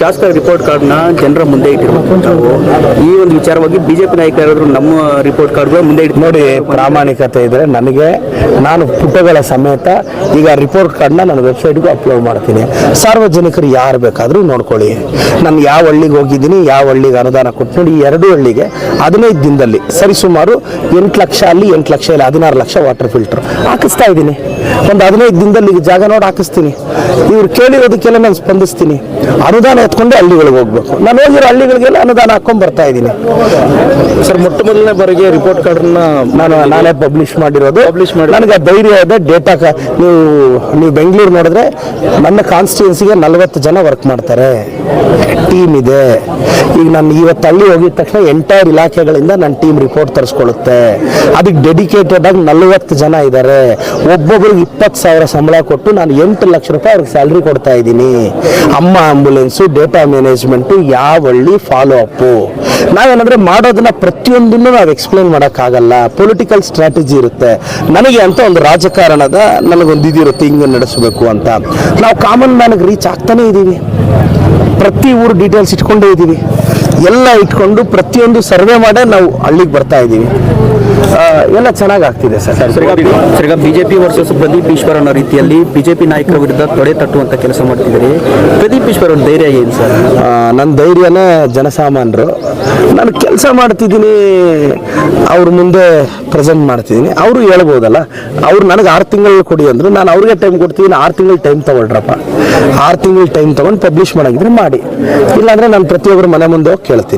ಶಾಸಕ ರಿಪೋರ್ಟ್ ಕಾರ್ಡ್ನ ಜನರ ಮುಂದೆ ಇಟ್ಟಿರ್ಬೇಕು. ಈ ಒಂದು ವಿಚಾರವಾಗಿ ಬಿಜೆಪಿ ನಾಯಕರಾದ್ರು ನಮ್ಮ ರಿಪೋರ್ಟ್ ಕಾರ್ಡ್ಗಳು ಮುಂದೆ ಇಟ್ಟು ನೋಡಿ, ಪ್ರಾಮಾಣಿಕತೆ ಇದ್ರೆ ನನಗೆ ನಾನು ಪುಟಗಳ ಸಮೇತ ಈಗ ರಿಪೋರ್ಟ್ ಕಾರ್ಡ್ನ ನನ್ನ ವೆಬ್ಸೈಟ್ಗೂ ಅಪ್ಲೋಡ್ ಮಾಡ್ತೀನಿ. ಸಾರ್ವಜನಿಕರು ಯಾರು ಬೇಕಾದರೂ ನೋಡ್ಕೊಳ್ಳಿ. ನಾನು ಯಾವ ಹಳ್ಳಿಗೆ ಹೋಗಿದ್ದೀನಿ, ಯಾವ ಹಳ್ಳಿಗೆ ಅನುದಾನ ಕೊಟ್ಟು ಈ ಎರಡು ಹಳ್ಳಿಗೆ ಹದಿನೈದು ದಿನದಲ್ಲಿ ಸರಿಸುಮಾರು ಎಂಟು ಲಕ್ಷ ಅಲ್ಲಿ ಎಂಟು ಲಕ್ಷ ಇಲ್ಲ, ಹದಿನಾರು ಲಕ್ಷ ವಾಟರ್ ಫಿಲ್ಟರ್ ಹಾಕಿಸ್ತಾ ಇದ್ದೀನಿ. ಒಂದು ಹದಿನೈದು ದಿನದಲ್ಲಿ ಈಗ ಜಾಗ ನೋಡಿ ಹಾಕಿಸ್ತೀನಿ. ಇವ್ರು ಕೇಳಿರೋದಕ್ಕೆಲ್ಲ ನಾನು ಸ್ಪಂದಿಸ್ತೀನಿ. ಅನುದಾನ ಎತ್ಕೊಂಡೆ ಹಳ್ಳಿಗಳಿಗೆ ಹೋಗ್ಬೇಕು. ನಾನು ಹೋಗಿರೋ ಹಳ್ಳಿಗಳಿಗೆಲ್ಲ ಅನುದಾನ ಹಾಕೊಂಡ್ ಬರ್ತಾ ಇದ್ದೀನಿ. ಸರ್ ಮೊಟ್ಟ ಮೊದಲನೇ ಬಾರಿಗೆ ರಿಪೋರ್ಟ್ ಕಾರ್ಡ್ನ ನಾನು ನಾನೇ ಪಬ್ಲಿಷ್ ಮಾಡಿರೋದು. ಪಬ್ಲಿಷ್ ಮಾಡಿ- ನನಗೆ ಧೈರ್ಯ ಇದೆ ಡೇಟಾ ನೀವು ನೀವು ಬೆಂಗಳೂರು ನೋಡಿದ್ರೆ ನನ್ನ ಕಾನ್ಸ್ಟಿಟ್ಯೂನ್ಸಿಗೆ ನಲವತ್ತು ಜನ ವರ್ಕ್ ಮಾಡ್ತಾರೆ. ಟೀಮ್ ಇದೆ. ಈಗ ನಾನು ಇವತ್ತು ಹಳ್ಳಿ ಹೋಗಿದ ತಕ್ಷಣ ಎಂಟೈರ್ ಇಲಾಖೆಗಳಿಂದ ನನ್ನ ಟೀಮ್ ರಿಪೋರ್ಟ್ ತರಿಸ್ಕೊಳ್ಳುತ್ತೆ. ಅದಕ್ಕೆ ಡೆಡಿಕೇಟೆಡ್ ಆಗಿ ನಲವತ್ತು ಜನ ಇದ್ದಾರೆ. ಒಬ್ಬೊಬ್ರಿಗೆ ಇಪ್ಪತ್ತು ಸಾವಿರ ಸಂಬಳ ಕೊಟ್ಟು ನಾನು ಎಂಟು ಲಕ್ಷ ರೂಪಾಯಿ ಅವ್ರಿಗೆ ಸ್ಯಾಲ್ರಿ ಕೊಡ್ತಾ ಇದ್ದೀನಿ. ಅಮ್ಮ ಆಂಬುಲೆನ್ಸು, ಡೇಟಾ ಮ್ಯಾನೇಜ್ಮೆಂಟು ಯಾವ ಹಳ್ಳಿ ಫಾಲೋ ಅಪ್ಪು ನಾವೇನಂದ್ರೆ ಮಾಡೋದನ್ನ ಪ್ರತಿಯೊಂದನ್ನು ನಾವು ಎಕ್ಸ್ಪ್ಲೈನ್ ಮಾಡೋಕ್ಕಾಗಲ್ಲ. ಪೊಲಿಟಿಕಲ್ ಸ್ಟ್ರಾಟಜಿ ಇರುತ್ತೆ. ನನಗೆ ಅಂತ ಒಂದು ರಾಜಕಾರಣದ ನನಗೊಂದು ಇದಿರುತ್ತೆ ಹಿಂಗೆ ನಡೆಸಬೇಕು ಅಂತ. ನಾವು ಕಾಮನ್ ಮ್ಯಾನ್ಗೆ ರೀಚ್ ಆಗ್ತಾನೆ ಇದ್ದೀವಿ ಪ್ರತಿ ಊರು ಡೀಟೇಲ್ಸ್ ಇಟ್ಕೊಂಡೇ ಇದ್ದೀವಿ. ಎಲ್ಲ ಇಟ್ಕೊಂಡು ಪ್ರತಿಯೊಂದು ಸರ್ವೆ ಮಾಡೇ ನಾವು ಹಳ್ಳಿಗೆ ಬರ್ತಾ ಇದ್ದೀವಿ. ಎಲ್ಲ ಚೆನ್ನಾಗಿ ಆಗ್ತಿದೆ ಸರ್ ಸರ್ ಈಗ ಬಿಜೆಪಿ ವರ್ಸಸ್ ಪ್ರದೀಪ್ ಈಶ್ವರ್ ಅನ್ನೋ ರೀತಿಯಲ್ಲಿ ಬಿಜೆಪಿ ನಾಯಕರ ವಿರುದ್ಧ ತೊಡೆ ತಟ್ಟುವಂತ ಕೆಲಸ ಮಾಡ್ತಿದ್ದೀರಿ. ಪ್ರದೀಪ್ ಈಶ್ವರ್ ಅವ್ರ ಧೈರ್ಯ ಏನು ಸರ್? ನನ್ನ ಧೈರ್ಯನೇ ಜನಸಾಮಾನ್ಯರು ನಾನು ಕೆಲಸ ಮಾಡ್ತಿದ್ದೀನಿ ಅವ್ರ ಮುಂದೆ ಪ್ರೆಸೆಂಟ್ ಮಾಡ್ತಿದ್ದೀನಿ. ಅವರು ಹೇಳ್ಬೋದಲ್ಲ ಅವ್ರು ನನಗೆ ಆರು ತಿಂಗಳು ಕೊಡಿ ಅಂದ್ರು ನಾನು ಅವ್ರಿಗೆ ಟೈಮ್ ಕೊಡ್ತೀನಿ ಆರು ತಿಂಗಳು ಟೈಮ್ ತಗೊಳ್ರಪ್ಪ. ಆರು ತಿಂಗಳು ಟೈಮ್ ತಗೊಂಡು ಪಬ್ಲಿಷ್ ಮಾಡಾಗಿದ್ರೆ ಮಾಡಿ. ಇಲ್ಲಾಂದ್ರೆ ನಾನು ಪ್ರತಿಯೊಬ್ಬರು ಮನೆ ಮುಂದೆ ಹೋಗಿ ಕೇಳ್ತೀನಿ.